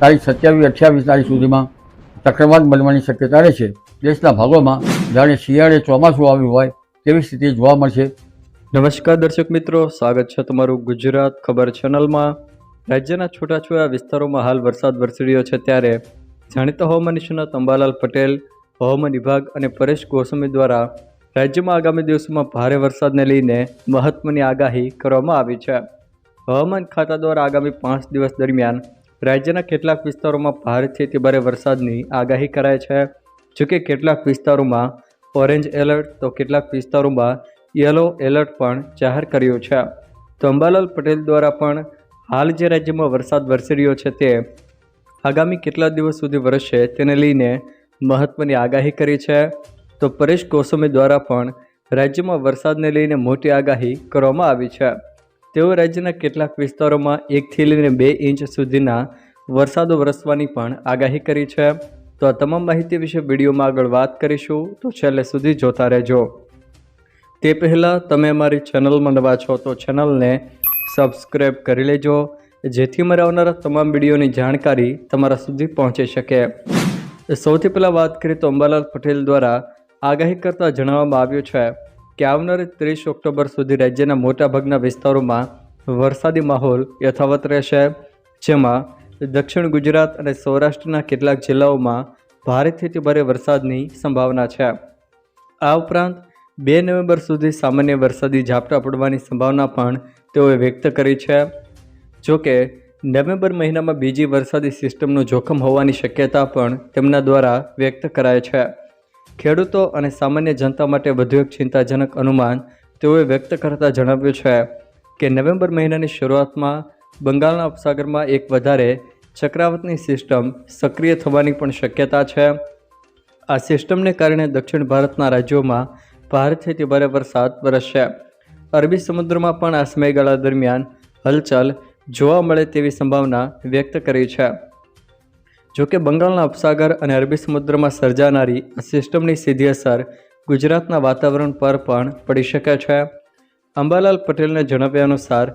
તારીખ સત્યાવીસ, અઠ્યાવીસ તારીખ સુધીમાં ચક્રવાત બનવાની શક્યતા રહેશે દેશના ભાગોમાં જાણે શિયાળે ચોમાસું આવ્યું હોય તેવી સ્થિતિ જોવા મળશે. નમસ્કાર દર્શક મિત્રો, સ્વાગત છે તમારું ગુજરાત ખબર ચેનલમાં. રાજ્યના છૂટાછવાયા વિસ્તારોમાં હાલ વરસાદ વરસી રહ્યો છે ત્યારે જાણીતા હવામાન નિષ્ણાત અંબાલાલ પટેલ, હવામાન વિભાગ અને પરેશ ગોસ્વામી દ્વારા રાજ્યમાં આગામી દિવસોમાં ભારે વરસાદને લઈને મહત્વની આગાહી કરવામાં આવી છે. હવામાન ખાતા દ્વારા આગામી પાંચ દિવસ દરમિયાન રાજ્યના કેટલાક વિસ્તારોમાં ભારેથી તે ભારે વરસાદની આગાહી કરાય છે. જોકે કેટલાક વિસ્તારોમાં ઓરેન્જ એલર્ટ, તો કેટલાક વિસ્તારોમાં યલો એલર્ટ પણ જાહેર કર્યું છે. તો અંબાલાલ પટેલ દ્વારા પણ હાલ જે રાજ્યમાં વરસાદ વરસી રહ્યો છે તે આગામી કેટલા દિવસ સુધી વરસશે તેને લઈને મહત્વની આગાહી કરી છે. તો પરેશ ગોસ્વામી દ્વારા પણ રાજ્યમાં વરસાદને લઈને મોટી આગાહી કરવામાં આવી છે. તેઓ રાજ્યના કેટલાક વિસ્તારોમાં એકથી લઈને બે ઇંચ સુધીના વરસાદો વરસવાની પણ આગાહી કરી છે. તો આ તમામ માહિતી વિશે વિડીયોમાં આગળ વાત કરીશું. તો છેલ્લે સુધી જોતા રહેજો. તે પહેલાં તમે અમારી ચેનલમાં નવા છો તો ચેનલને સબસ્ક્રાઈબ કરી લેજો, જેથી મારે આવનારા તમામ વિડીયોની જાણકારી તમારા સુધી પહોંચી શકે. સૌથી પહેલાં વાત કરીએ તો અંબાલાલ પટેલ દ્વારા આગાહી કરતાં જણાવવામાં આવ્યું છે. કે આવનાર ત્રીસ ઓક્ટોબર સુધી રાજ્યના મોટાભાગના વિસ્તારોમાં વરસાદી માહોલ યથાવત રહેશે, જેમાં દક્ષિણ ગુજરાત અને સૌરાષ્ટ્રના કેટલાક જિલ્લાઓમાં ભારેથી અતિ ભારે વરસાદની સંભાવના છે. આ ઉપરાંત, બે નવેમ્બર સુધી સામાન્ય વરસાદી ઝાપટા પડવાની સંભાવના પણ તેઓએ વ્યક્ત કરી છે. જોકે, નવેમ્બર મહિનામાં બીજી વરસાદી સિસ્ટમનું જોખમ હોવાની શક્યતા પણ તેમના દ્વારા વ્યક્ત કરાય છે. ખેડૂતો અને સામાન્ય જનતા માટે વધુ એક ચિંતાજનક અનુમાન તેઓએ વ્યક્ત કરતા જણાવ્યું છે કે નવેમ્બર મહિનાની શરૂઆતમાં બંગાળના ઉપસાગરમાં એક વધારે ચક્રાવતની સિસ્ટમ સક્રિય થવાની પણ શક્યતા છે. આ સિસ્ટમને કારણે દક્ષિણ ભારતના રાજ્યોમાં ભારતથી તે ભારે વરસાદ વરસશે. અરબી સમુદ્રમાં પણ આ સમયગાળા દરમિયાન હલચલ જોવા મળે તેવી સંભાવના વ્યક્ત કરી છે. જોકે બંગાળના ઉપસાગર અને અરબી સમુદ્રમાં સર્જાનારી આ સિસ્ટમની સીધી અસર ગુજરાતના વાતાવરણ પર પણ પડી શકે છે. અંબાલાલ પટેલને જણાવ્યા અનુસાર,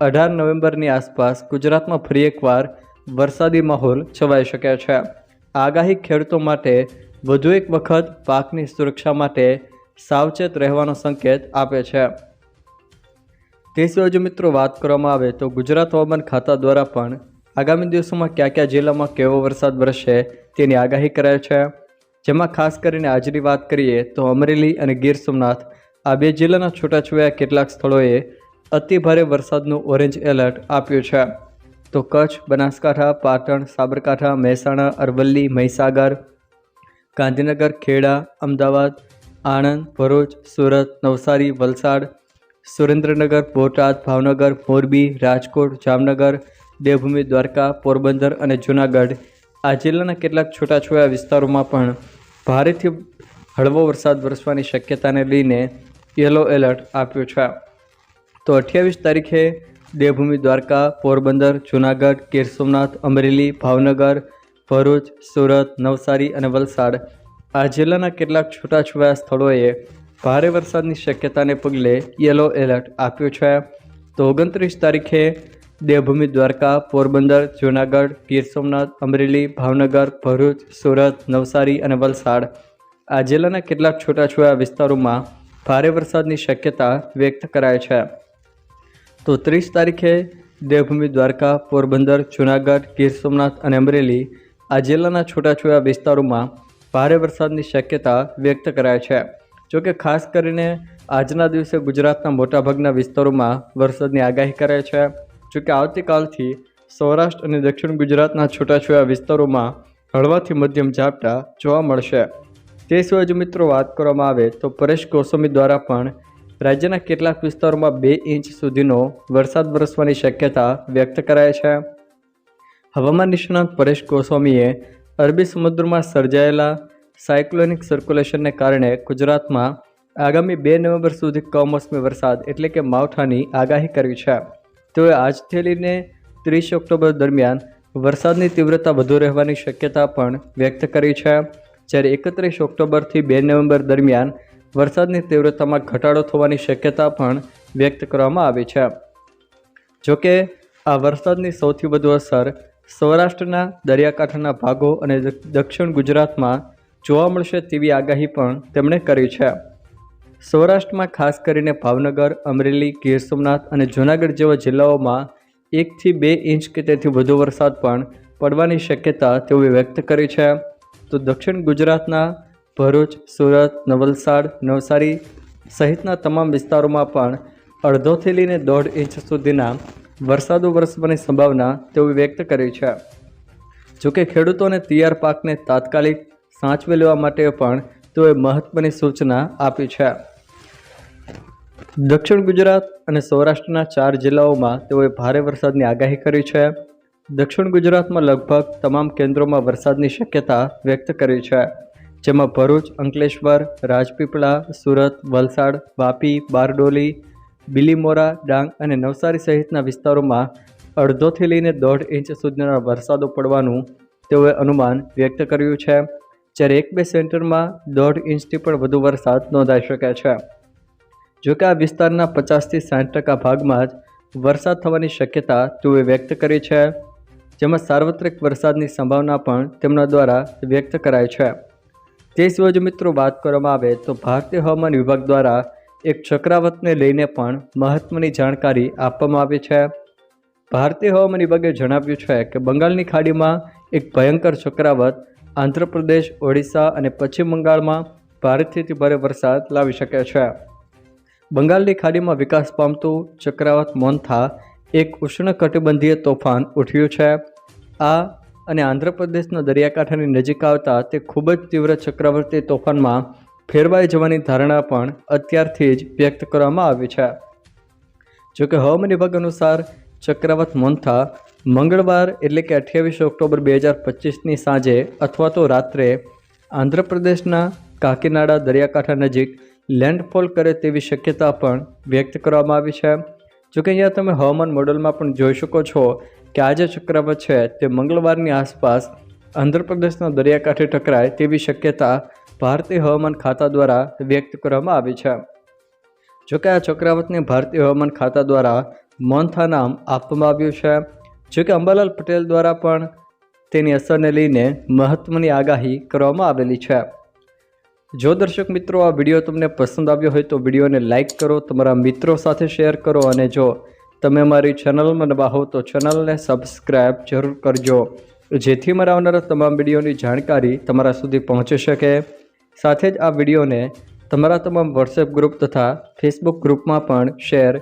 અઢાર નવેમ્બરની આસપાસ ગુજરાતમાં ફરી એકવાર વરસાદી માહોલ છવાઈ શકે છે. આગાહી ખેડૂતો માટે વધુ એક વખત પાકની સુરક્ષા માટે સાવચેત રહેવાનો સંકેત આપે છે. તે સિવાય જો મિત્રો વાત કરવામાં આવે તો ગુજરાત હવામાન ખાતા દ્વારા પણ આગામી દિવસોમાં કયા કયા જિલ્લામાં કેવો વરસાદ વરસશે તેની આગાહી કરાય છે. જેમાં ખાસ કરીને આજની વાત કરીએ તો અમરેલી અને ગીર સોમનાથ. આ બે જિલ્લાના છૂટાછવાયા કેટલાક સ્થળોએ અતિભારે વરસાદનું ઓરેન્જ એલર્ટ આપ્યું છે. તો કચ્છ, બનાસકાંઠા, પાટણ, સાબરકાંઠા, મહેસાણા, અરવલ્લી, મહીસાગર, ગાંધીનગર, ખેડા, અમદાવાદ, આણંદ, ભરૂચ, સુરત, નવસારી, વલસાડ, સુરેન્દ્રનગર, બોટાદ, ભાવનગર, મોરબી, રાજકોટ, જામનગર દેવભૂમિ, દ્વારકા, પોરબંદર અને જૂનાગઢ. આ જિલ્લાના કેટલાક છૂટાછવાયા વિસ્તારોમાં પણ ભારેથી હળવો વરસાદ વરસવાની શક્યતાને લઈને યલો એલર્ટ આપ્યું છે. તો અઠ્યાવીસ તારીખે દેવભૂમિ, દ્વારકા, પોરબંદર, જૂનાગઢ, ગીર સોમનાથ, અમરેલી, ભાવનગર, ભરૂચ, સુરત, નવસારી અને વલસાડ આ જિલ્લાના કેટલાક છૂટાછવાયા સ્થળોએ ભારે વરસાદની શક્યતાને પગલે યલો એલર્ટ આપ્યું છે. તો ઓગણત્રીસ તારીખે દેવભૂમિ દ્વારકા, પોરબંદર, જૂનાગઢ, ગીર સોમનાથ, અમરેલી, ભાવનગર, ભરૂચ, સુરત, નવસારી અને વલસાડ. આ જિલ્લાના કેટલાક છૂટાછવાયા વિસ્તારોમાં ભારે વરસાદની શક્યતા વ્યક્ત કરાય છે. તો ત્રીસ તારીખે દેવભૂમિ દ્વારકા, પોરબંદર, જૂનાગઢ, ગીર સોમનાથ અને અમરેલી આ જિલ્લાના છૂટાછવાયા વિસ્તારોમાં ભારે વરસાદની શક્યતા વ્યક્ત કરાય છે. જોકે ખાસ કરીને આજના દિવસે ગુજરાતના મોટાભાગના વિસ્તારોમાં વરસાદની આગાહી કરાય છે. જોકે આવતીકાલથી સૌરાષ્ટ્ર અને દક્ષિણ ગુજરાતના છૂટાછવાયા વિસ્તારોમાં હળવાથી મધ્યમ ઝાપટા જોવા મળશે. તે સિવાય જો મિત્રો વાત કરવામાં આવે તો પરેશ ગોસ્વામી દ્વારા પણ રાજ્યના કેટલાક વિસ્તારોમાં બે ઇંચ સુધીનો વરસાદ વરસવાની શક્યતા વ્યક્ત કરાય છે. હવામાન નિષ્ણાંત પરેશ ગોસ્વામીએ અરબી સમુદ્રમાં સર્જાયેલા સાયક્લોનિક સર્ક્યુલેશનને કારણે ગુજરાતમાં આગામી બે નવેમ્બર સુધી કમોસમી વરસાદ એટલે કે માવઠાની આગાહી કરી છે. તેઓએ આજથી લઈને ત્રીસ ઓક્ટોબર દરમિયાન વરસાદની તીવ્રતા વધુ રહેવાની શક્યતા પણ વ્યક્ત કરી છે. જ્યારે એકત્રીસ ઓક્ટોબરથી બે નવેમ્બર દરમિયાન વરસાદની તીવ્રતામાં ઘટાડો થવાની શક્યતા પણ વ્યક્ત કરવામાં આવી છે. જોકે, આ વરસાદની સૌથી વધુ અસર સૌરાષ્ટ્રના દરિયાકાંઠાના ભાગો અને દક્ષિણ ગુજરાતમાં જોવા મળશે તેવી આગાહી પણ તેમણે કરી છે. સૌરાષ્ટ્રમાં ખાસ કરીને ભાવનગર, અમરેલી, ગીર સોમનાથ અને જૂનાગઢ જેવા જિલ્લાઓમાં એકથી બે ઇંચ કે તેથી વધુ વરસાદ પણ પડવાની શક્યતા તેઓએ વ્યક્ત કરી છે. તો દક્ષિણ ગુજરાતના ભરૂચ, સુરત, નવલસાડ, નવસારી સહિતના તમામ વિસ્તારોમાં પણ અડધોથી લઈને દોઢ ઇંચ સુધીના વરસાદો વરસવાની સંભાવના તેઓએ વ્યક્ત કરી છે. જોકે ખેડૂતોને તૈયાર પાકને તાત્કાલિક સાચવી લેવા માટે પણ તેઓએ મહત્વની સૂચના આપી છે. દક્ષિણ ગુજરાત અને સૌરાષ્ટ્રના ચાર જિલ્લાઓમાં તેઓએ ભારે વરસાદની આગાહી કરી છે. દક્ષિણ ગુજરાતમાં લગભગ તમામ કેન્દ્રોમાં વરસાદની શક્યતા વ્યક્ત કરી છે. જેમાં ભરૂચ, અંકલેશ્વર, રાજપીપળા, સુરત, વલસાડ, વાપી, બારડોલી, બિલીમોરા, ડાંગ અને નવસારી સહિતના વિસ્તારોમાં અડધોથી લઈને દોઢ ઇંચ સુધીના વરસાદો પડવાનું તેઓએ અનુમાન વ્યક્ત કર્યું છે. જ્યારે એક બે સેન્ટરમાં દોઢ ઇંચથી પણ વધુ વરસાદ નોંધાઈ શકે છે. જોકે આ વિસ્તારના પચાસથી સાઠ ટકા ભાગમાં જ વરસાદ થવાની શક્યતા તેઓએ વ્યક્ત કરી છે, જેમાં સાર્વત્રિક વરસાદની સંભાવના પણ તેમના દ્વારા વ્યક્ત કરાય છે. તે સિવાય જો મિત્રો વાત કરવામાં આવે તો ભારતીય હવામાન વિભાગ દ્વારા એક ચક્રાવતને લઈને પણ મહત્ત્વની જાણકારી આપવામાં આવી છે. ભારતીય હવામાન વિભાગે જણાવ્યું છે કે બંગાળની ખાડીમાં એક ભયંકર ચક્રાવત આંધ્રપ્રદેશ, ઓડિશા અને પશ્ચિમ બંગાળમાં ભારેથી ભારે વરસાદ લાવી શકે છે. બંગાળની ખાડીમાં વિકાસ પામતું ચક્રવાત મોન્થા એક ઉષ્ણકટિબંધીય તોફાન ઉઠ્યું છે. આ અને આંધ્રપ્રદેશના દરિયાકાંઠાની નજીક આવતા તે ખૂબ જ તીવ્ર ચક્રવર્તી તોફાનમાં ફેરવાઈ જવાની ધારણા પણ અત્યારથી જ વ્યક્ત કરવામાં આવી છે. જોકે હવામાન વિભાગ અનુસાર ચક્રવાત મોન્થા મંગળવાર એટલે કે અઠ્યાવીસ ઓક્ટોબર બે હજાર પચીસની સાંજે અથવા તો રાત્રે આંધ્રપ્રદેશના કાકીનાડા દરિયાકાંઠા નજીક લેન્ડફોલ કરે તેવી શક્યતા પણ વ્યક્ત કરવામાં આવી છે. જોકે અહીંયા તમે હવામાન મોડલમાં પણ જોઈ શકો છો કે આ જે ચક્રવાત છે તે મંગળવારની આસપાસ આંધ્રપ્રદેશના દરિયાકાંઠે ટકરાય તેવી શક્યતા ભારતીય હવામાન ખાતા દ્વારા વ્યક્ત કરવામાં આવી છે. જોકે આ ચક્રવાતને ભારતીય હવામાન ખાતા દ્વારા મોન્થા નામ આપવામાં આવ્યું છે. જોકે અંબાલાલ પટેલ દ્વારા પણ તેની અસરને લઈને મહત્ત્વની આગાહી કરવામાં આવેલી છે. જો દર્શક મિત્રો આ વીડિયો તમને પસંદ આવ્યો હોય તો વિડીયોને લાઇક કરો, તમારા મિત્રો સાથે શેર કરો અને જો તમે મારી ચેનલમાં નવા હો તો ચેનલને સબસ્ક્રાઈબ જરૂર કરજો. જેથી મારા આવનારા તમામ વિડીયોની જાણકારી તમારા સુધી પહોંચી શકે. સાથે જ આ વિડીયોને તમારા તમામ વોટ્સએપ ગ્રુપ તથા ફેસબુક ગ્રુપમાં પણ શેર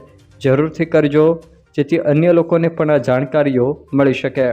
જરૂરથી કરજો. જેથી અન્ય લોકોને પણ આ જાણકારીઓ મળી શકે.